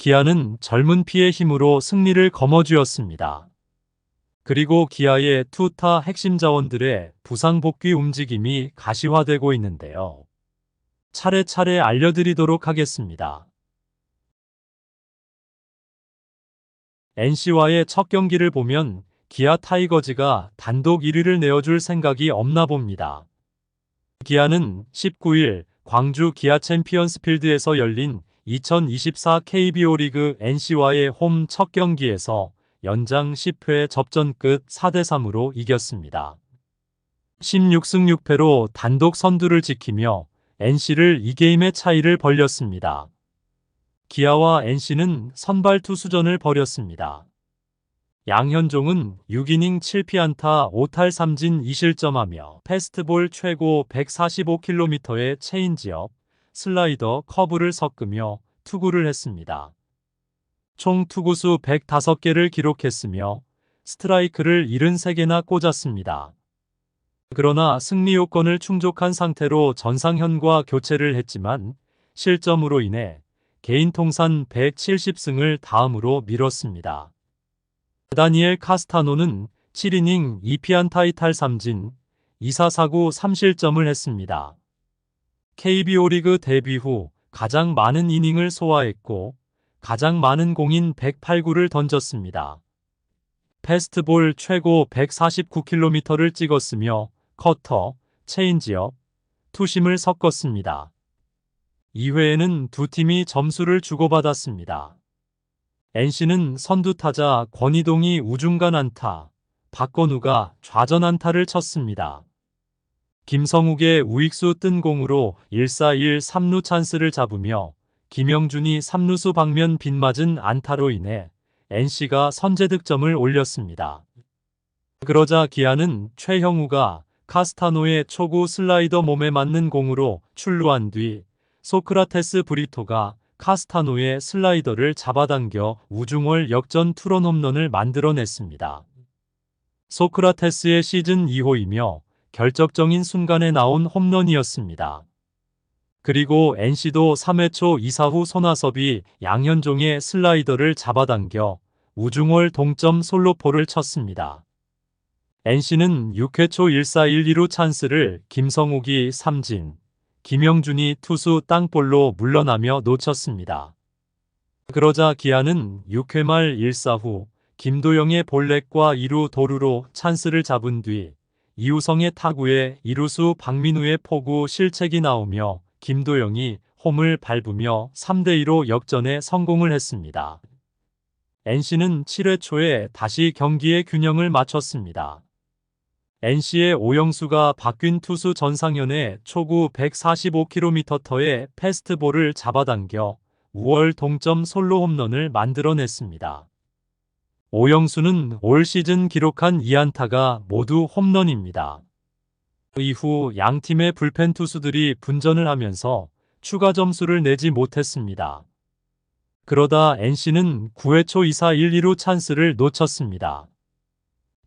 기아는 젊은 피의 힘으로 승리를 거머쥐었습니다. 그리고 기아의 투타 핵심 자원들의 부상 복귀 움직임이 가시화되고 있는데요. 차례차례 알려드리도록 하겠습니다. NC와의 첫 경기를 보면 기아 타이거즈가 단독 1위를 내어줄 생각이 없나 봅니다. 기아는 19일 광주 기아 챔피언스 필드에서 열린 2024 KBO 리그 NC와의 홈 첫 경기에서 연장 10회 접전 끝 4대3으로 이겼습니다. 16승 6패로 단독 선두를 지키며 NC를 2게임의 차이를 벌렸습니다. 기아와 NC는 선발 투수전을 벌였습니다. 양현종은 6이닝 7피안타 5탈 3진 2실점하며 패스트볼 최고 145km의 체인지업, 슬라이더, 커브를 섞으며 투구를 했습니다. 총 투구수 105개를 기록했으며 스트라이크를 73개나 꽂았습니다. 그러나 승리 요건을 충족한 상태로 전상현과 교체를 했지만 실점으로 인해 개인 통산 170승을 다음으로 미뤘습니다. 다니엘 카스타노는 7이닝 2피안타 2탈 3진 2사 사구 3실점을 했습니다. KBO 리그 데뷔 후 가장 많은 이닝을 소화했고 가장 많은 공인 108구를 던졌습니다. 패스트볼 최고 149km를 찍었으며 커터, 체인지업, 투심을 섞었습니다. 2회에는 두 팀이 점수를 주고받았습니다. NC는 선두타자 권희동이 우중간 안타, 박건우가 좌전 안타를 쳤습니다. 김성욱의 우익수 뜬 공으로 1-4-1 3루 찬스를 잡으며 김영준이 3루수 방면 빗맞은 안타로 인해 NC가 선제 득점을 올렸습니다. 그러자 기아는 최형우가 카스타노의 초구 슬라이더 몸에 맞는 공으로 출루한 뒤 소크라테스 브리토가 카스타노의 슬라이더를 잡아당겨 우중월 역전 투런 홈런을 만들어냈습니다. 소크라테스의 시즌 2호이며 결정적인 순간에 나온 홈런이었습니다. 그리고 NC도 3회 초 2사 후 손아섭이 양현종의 슬라이더를 잡아당겨 우중월 동점 솔로포를 쳤습니다. NC는 6회 초 1사 1, 2루 찬스를 김성욱이 삼진, 김영준이 투수 땅볼로 물러나며 놓쳤습니다. 그러자 기아는 6회 말 1사 후 김도영의 볼넷과 2루 도루로 찬스를 잡은 뒤 이우성의 타구에 이루수 박민우의 포구 실책이 나오며 김도영이 홈을 밟으며 3대2로 역전에 성공을 했습니다. NC는 7회 초에 다시 경기의 균형을 맞췄습니다. NC의 오영수가 박균 투수 전상현의 초구 145km터의 패스트볼을 잡아당겨 5월 동점 솔로 홈런을 만들어냈습니다. 오영수는 올 시즌 기록한 2안타가 모두 홈런입니다. 이후 양팀의 불펜 투수들이 분전을 하면서 추가 점수를 내지 못했습니다. 그러다 NC는 9회 초 2사 1, 2루 찬스를 놓쳤습니다.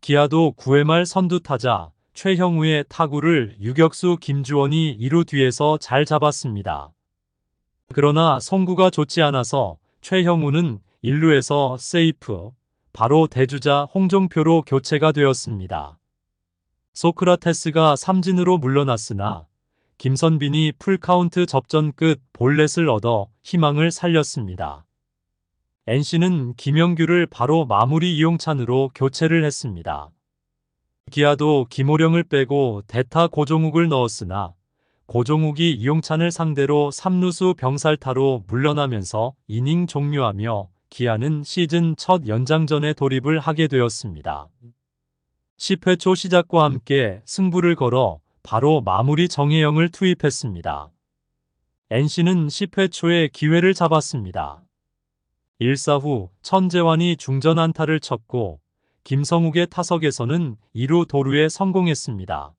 기아도 9회 말 선두 타자 최형우의 타구를 유격수 김주원이 2루 뒤에서 잘 잡았습니다. 그러나 성구가 좋지 않아서 최형우는 1루에서 세이프, 바로 대주자 홍종표로 교체가 되었습니다. 소크라테스가 삼진으로 물러났으나 김선빈이 풀카운트 접전 끝 볼넷을 얻어 희망을 살렸습니다. NC는 김영규를 바로 마무리 이용찬으로 교체를 했습니다. 기아도 김호령을 빼고 대타 고종욱을 넣었으나 고종욱이 이용찬을 상대로 3루수 병살타로 물러나면서 이닝 종료하며 기아는 시즌 첫 연장전에 돌입을 하게 되었습니다. 10회 초 시작과 함께 승부를 걸어 바로 마무리 정혜영을 투입했습니다. NC는 10회 초에 기회를 잡았습니다. 1사 후 천재환이 중전 안타를 쳤고 김성욱의 타석에서는 2루 도루에 성공했습니다.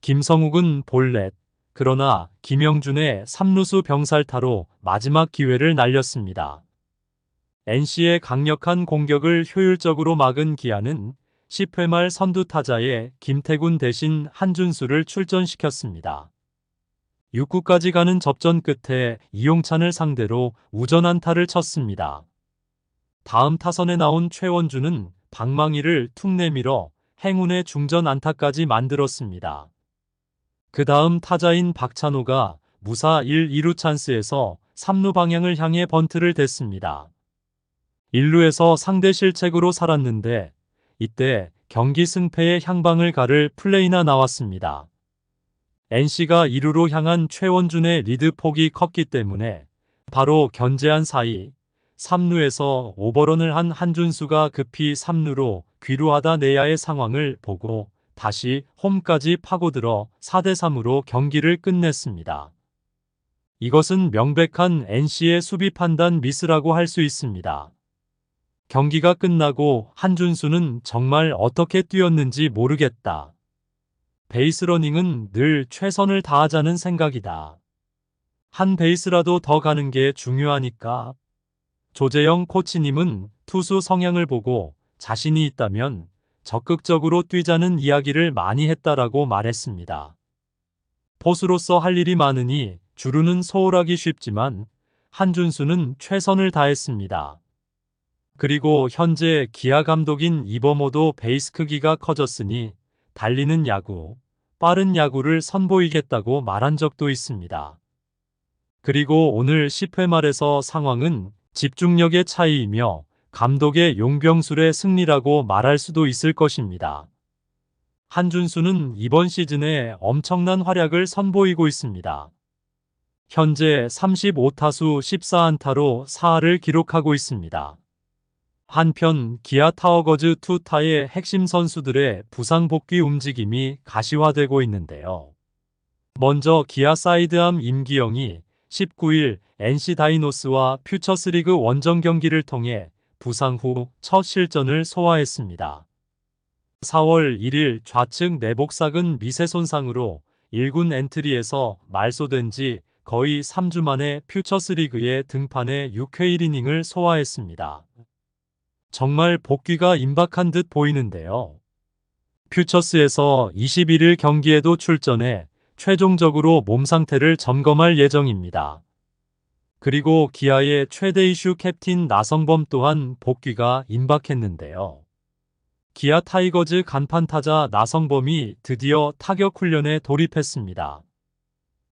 김성욱은 볼넷, 그러나 김영준의 3루수 병살타로 마지막 기회를 날렸습니다. NC의 강력한 공격을 효율적으로 막은 기아는 10회 말 선두 타자에 김태군 대신 한준수를 출전시켰습니다. 6구까지 가는 접전 끝에 이용찬을 상대로 우전 안타를 쳤습니다. 다음 타선에 나온 최원주는 방망이를 툭 내밀어 행운의 중전 안타까지 만들었습니다. 그 다음 타자인 박찬호가 무사 1, 2루 찬스에서 3루 방향을 향해 번트를 댔습니다. 1루에서 상대 실책으로 살았는데 이때 경기 승패의 향방을 가를 플레이나 나왔습니다. NC가 2루로 향한 최원준의 리드 폭이 컸기 때문에 바로 견제한 사이 3루에서 오버런을 한 한준수가 급히 3루로 귀루하다 내야의 상황을 보고 다시 홈까지 파고들어 4대3으로 경기를 끝냈습니다. 이것은 명백한 NC의 수비 판단 미스라고 할 수 있습니다. 경기가 끝나고 한준수는 정말 어떻게 뛰었는지 모르겠다. 베이스러닝은 늘 최선을 다하자는 생각이다. 한 베이스라도 더 가는 게 중요하니까. 조재영 코치님은 투수 성향을 보고 자신이 있다면 적극적으로 뛰자는 이야기를 많이 했다라고 말했습니다. 포수로서 할 일이 많으니 주루는 소홀하기 쉽지만 한준수는 최선을 다했습니다. 그리고 현재 기아 감독인 이범호도 베이스 크기가 커졌으니 달리는 야구, 빠른 야구를 선보이겠다고 말한 적도 있습니다. 그리고 오늘 10회 말에서 상황은 집중력의 차이이며 감독의 용병술의 승리라고 말할 수도 있을 것입니다. 한준수는 이번 시즌에 엄청난 활약을 선보이고 있습니다. 현재 35타수 14안타로 4할을 기록하고 있습니다. 한편 기아 타워거즈 투타의 핵심 선수들의 부상 복귀 움직임이 가시화되고 있는데요. 먼저 기아 사이드암 임기영이 19일 NC 다이노스와 퓨처스리그 원정 경기를 통해 부상 후 첫 실전을 소화했습니다. 4월 1일 좌측 내복삭은 미세 손상으로 1군 엔트리에서 말소된 지 거의 3주 만에 퓨처스리그에 등판해 6회 1이닝을 소화했습니다. 정말 복귀가 임박한 듯 보이는데요. 퓨처스에서 21일 경기에도 출전해 최종적으로 몸 상태를 점검할 예정입니다. 그리고 기아의 최대 이슈 캡틴 나성범 또한 복귀가 임박했는데요. 기아 타이거즈 간판 타자 나성범이 드디어 타격 훈련에 돌입했습니다.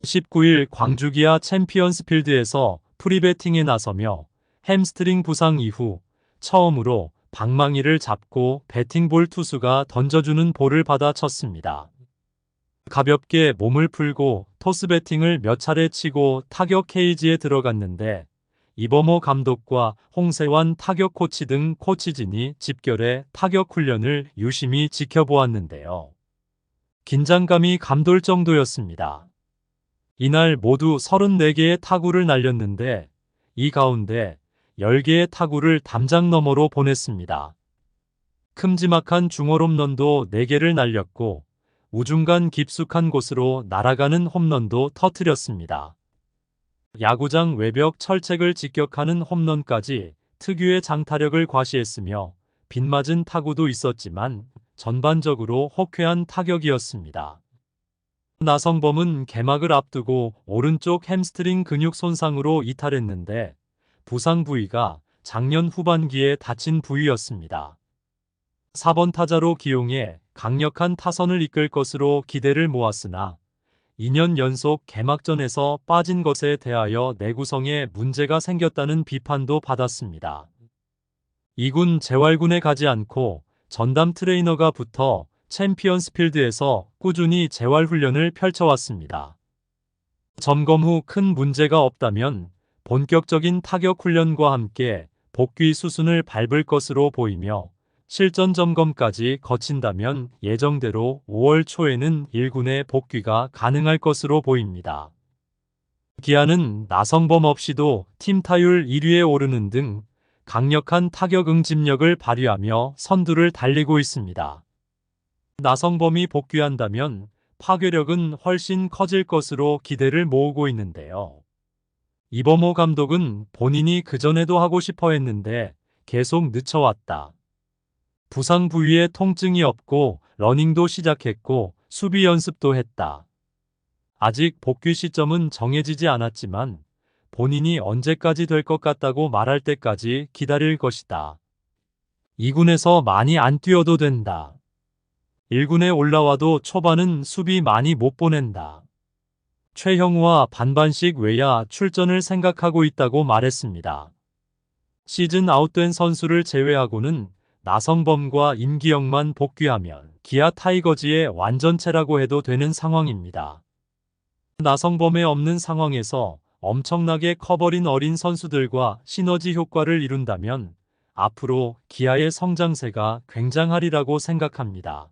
19일 광주 기아 챔피언스 필드에서 프리배팅에 나서며 햄스트링 부상 이후 처음으로 방망이를 잡고 배팅볼 투수가 던져주는 볼을 받아 쳤습니다. 가볍게 몸을 풀고 토스 배팅을 몇 차례 치고 타격 케이지에 들어갔는데 이범호 감독과 홍세환 타격 코치 등 코치진이 집결해 타격 훈련을 유심히 지켜보았는데요. 긴장감이 감돌 정도였습니다. 이날 모두 34개의 타구를 날렸는데 이 가운데 10개의 타구를 담장 너머로 보냈습니다. 큼지막한 중어홈런도 4개를 날렸고 우중간 깊숙한 곳으로 날아가는 홈런도 터트렸습니다. 야구장 외벽 철책을 직격하는 홈런까지 특유의 장타력을 과시했으며 빗맞은 타구도 있었지만 전반적으로 호쾌한 타격이었습니다. 나성범은 개막을 앞두고 오른쪽 햄스트링 근육 손상으로 이탈했는데 부상 부위가 작년 후반기에 다친 부위였습니다. 4번 타자로 기용해 강력한 타선을 이끌 것으로 기대를 모았으나 2년 연속 개막전에서 빠진 것에 대하여 내구성에 문제가 생겼다는 비판도 받았습니다. 2군 재활군에 가지 않고 전담 트레이너가 붙어 챔피언스 필드에서 꾸준히 재활훈련을 펼쳐왔습니다. 점검 후 큰 문제가 없다면 본격적인 타격 훈련과 함께 복귀 수순을 밟을 것으로 보이며 실전 점검까지 거친다면 예정대로 5월 초에는 1군의 복귀가 가능할 것으로 보입니다. 기아는 나성범 없이도 팀 타율 1위에 오르는 등 강력한 타격 응집력을 발휘하며 선두를 달리고 있습니다. 나성범이 복귀한다면 파괴력은 훨씬 커질 것으로 기대를 모으고 있는데요. 이범호 감독은 본인이 그전에도 하고 싶어 했는데 계속 늦춰왔다. 부상 부위에 통증이 없고 러닝도 시작했고 수비 연습도 했다. 아직 복귀 시점은 정해지지 않았지만 본인이 언제까지 될 것 같다고 말할 때까지 기다릴 것이다. 2군에서 많이 안 뛰어도 된다. 1군에 올라와도 초반은 수비 많이 못 보낸다. 최형우와 반반씩 외야 출전을 생각하고 있다고 말했습니다. 시즌 아웃된 선수를 제외하고는 나성범과 임기영만 복귀하면 기아 타이거즈의 완전체라고 해도 되는 상황입니다. 나성범의 없는 상황에서 엄청나게 커버린 어린 선수들과 시너지 효과를 이룬다면 앞으로 기아의 성장세가 굉장하리라고 생각합니다.